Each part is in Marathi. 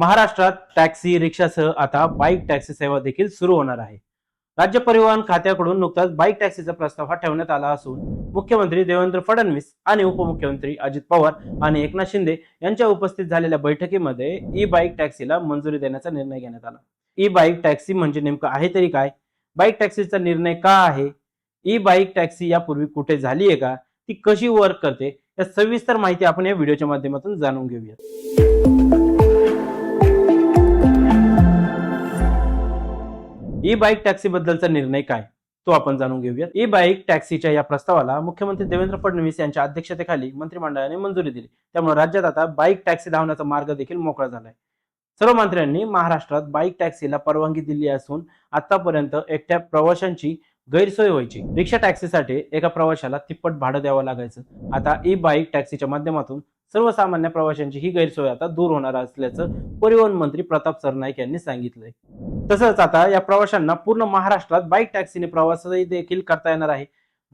महाराष्ट्रात टॅक्सी रिक्षासह आता बाईक टॅक्सी सेवा देखील सुरू होणार आहे. राज्य परिवहन खात्याकडून नुकताच बाईक टॅक्सीचा प्रस्ताव हा ठेवण्यात आला असून मुख्यमंत्री देवेंद्र फडणवीस आणि उपमुख्यमंत्री अजित पवार आणि एकनाथ शिंदे यांच्या उपस्थित झालेल्या बैठकीमध्ये ई बाईक टॅक्सीला मंजुरी देण्याचा निर्णय घेण्यात आला. ई बाईक टॅक्सी म्हणजे नेमकं आहे तरी काय? बाईक टॅक्सीचा निर्णय का आहे? ई बाईक टॅक्सी यापूर्वी कुठे झाली आहे का? ती कशी वर्क करते? या सविस्तर माहिती आपण या व्हिडिओच्या माध्यमातून जाणून घेऊया ई बाईक टॅक्सी बद्दलचा निर्णय काय? तो आपण जाणून घेऊया ई बाईक टॅक्सीच्या या प्रस्तावाला मुख्यमंत्री देवेंद्र फडणवीस यांच्या अध्यक्षतेखाली मंत्रिमंडळाने मंजुरी दिली. त्यामुळे राज्यात आता बाईक टॅक्सी धावण्याचा मार्ग देखील मोकळा झालाय. सर्व मंत्र्यांनी महाराष्ट्रात बाईक टॅक्सीला परवानगी दिली असून आतापर्यंत एकट्या प्रवाशांची गैरसोय व्हायची. रिक्षा टॅक्सीसाठी एका प्रवाशाला तिप्पट भाडं द्यावं लागायचं. आता ई बाईक टॅक्सीच्या माध्यमातून सर्वसामान्य प्रवाशांची ही गैरसोय आता दूर होणार असल्याचं परिवहन मंत्री प्रताप सरनाईक यांनी सांगितलंय. तसंच आता या प्रवाशांना पूर्ण महाराष्ट्रात बाईक टॅक्सीने प्रवास देखील करता येणार आहे.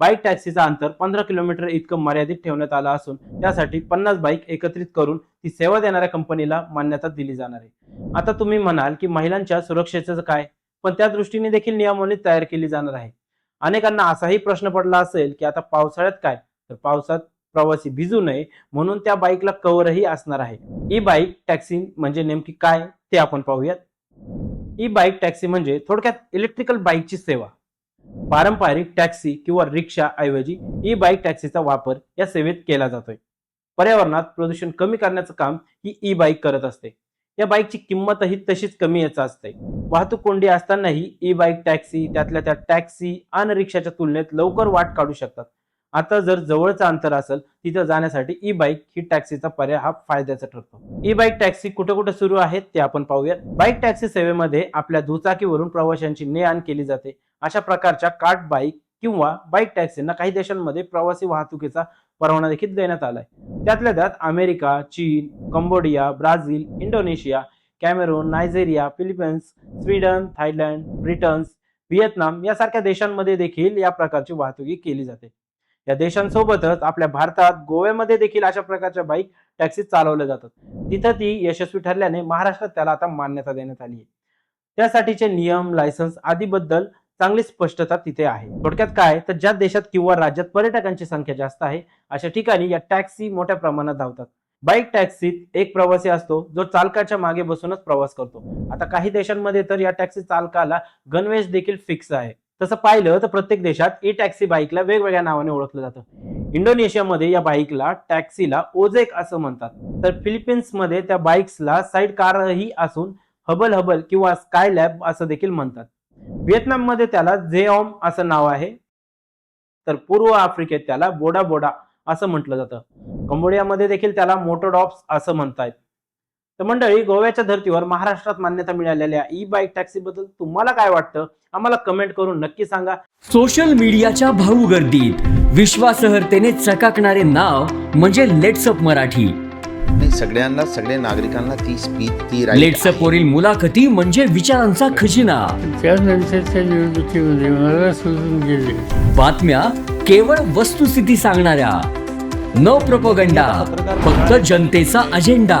बाईक टॅक्सीचा अंतर पंधरा किलोमीटर इतकं मर्यादित ठेवण्यात आलं असून त्यासाठी पन्नास बाईक एकत्रित करून ती सेवा देणाऱ्या कंपनीला मान्यता दिली जाणार आहे. आता तुम्ही म्हणाल की महिलांच्या सुरक्षेचं काय? पण त्या दृष्टीने देखील नियमावली तयार केली जाणार आहे. अनेकांना असाही प्रश्न पडला असेल की आता पावसाळ्यात काय? तर पावसात प्रवासी भिजू नये म्हणून त्या बाईकला कव्हरही असणार आहे. ई बाईक टॅक्सी म्हणजे नेमकी काय? ते आपण पाहूयात. ई बाईक टॅक्सी म्हणजे थोडक्यात इलेक्ट्रिकल बाईकची सेवा. पारंपरिक टॅक्सी किंवा रिक्षा ऐवजी ई बाईक टॅक्सीचा वापर या सेवेत केला जातोय. पर्यावरणात प्रदूषण कमी करण्याचं काम ही ई बाईक करत असते. या बाईकची किंमतही तशीच कमी याचा असते वाहतूक कोंडी असतानाही ई बाईक टॅक्सी त्यातल्या त्या टॅक्सी आणि रिक्षाच्या तुलनेत लवकर वाट काढू शकतात. आता जर जवळचं अंतर असेल तिथं जाण्यासाठी ई बाईक ही टॅक्सीचा पर्याय हा फायद्याचा ठरतो. ई बाईक टॅक्सी कुठे कुठे सुरू आहेत ते आपण पाहूयात. बाईक टॅक्सी सेवेमध्ये आपल्या दुचाकीवरून प्रवाशांची ने आण केली जाते. अशा प्रकारच्या कार्ट बाईक किंवा बाईक टॅक्सींना काही देशांमध्ये प्रवासी वाहतुकीचा परवाना देखील देण्यात आलाय. त्यातल्या त्यात अमेरिका चीन Cambodia Brazil Indonesia Cameroon Nigeria Philippines Sweden Thailand Britain's Vietnam यासारख्या देशांमध्ये देखील या प्रकारची वाहतुकी केली जाते. या देशांसोबतच आपल्या भारतात गोव्यामध्ये देखील अशा प्रकारच्या बाईक टॅक्सी चालवल्या जातात. तिथं ती यशस्वी ठरल्याने महाराष्ट्रात त्याला आता मान्यता देण्यात आली आहे. त्यासाठीचे नियम लायसन्स आदीबद्दल चांगली स्पष्टता तिथे आहे. थोडक्यात काय तर ज्या देशात किंवा राज्यात पर्यटकांची संख्या जास्त आहे अशा ठिकाणी या टॅक्सी मोठ्या प्रमाणात धावतात. बाईक टॅक्सीत एक प्रवासी असतो जो चालकाच्या मागे बसूनच प्रवास करतो. आता काही देशांमध्ये तर या टॅक्सी चालकाला गणवेश देखील फिक्स आहे. तसं पाहिलं तर प्रत्येक देशात ई टॅक्सी बाईकला वेगवेगळ्या नावाने ओळखलं जातं. इंडोनेशियामध्ये या बाईकला टॅक्सीला ओजेक असं म्हणतात. तर फिलिपिन्समध्ये त्या बाईक्सला साईड कारही असून हबल हबल किंवा स्काय लॅब असं देखील म्हणतात. व्हिएतनाममध्ये त्याला झेऑम असं नाव आहे. तर पूर्व आफ्रिकेत त्याला बोडा बोडा असं म्हटलं जातं. कंबोडियामध्ये देखील त्याला मोटोडॉप्स असं म्हणतायत. तर मंडळी गोव्याच्या धर्तीवर महाराष्ट्रात मान्यता मिळालेल्या ई बाईक टॅक्सी बद्दल तुम्हाला काय वाटतं? आम्हाला कमेंट करून नक्की सांगा. सोशल मीडियाच्या भाऊ गर्दीत विश्वासार्हतेने चकाकणारे नाव म्हणजे लेट्सअप मराठी. नाही सगळ्यांना सगळ्या नागरिकांना ती स्पीच ती right लेट्सअप वरील मुलाखती म्हणजे विचारांचा खजिना. त्यानंतरच्या निवडणुकीमध्ये मला सोडून गेले बातम्या केवळ वस्तुस्थिती सांगणाऱ्या. न प्रपोगंडा फक्त जनतेचा अजेंडा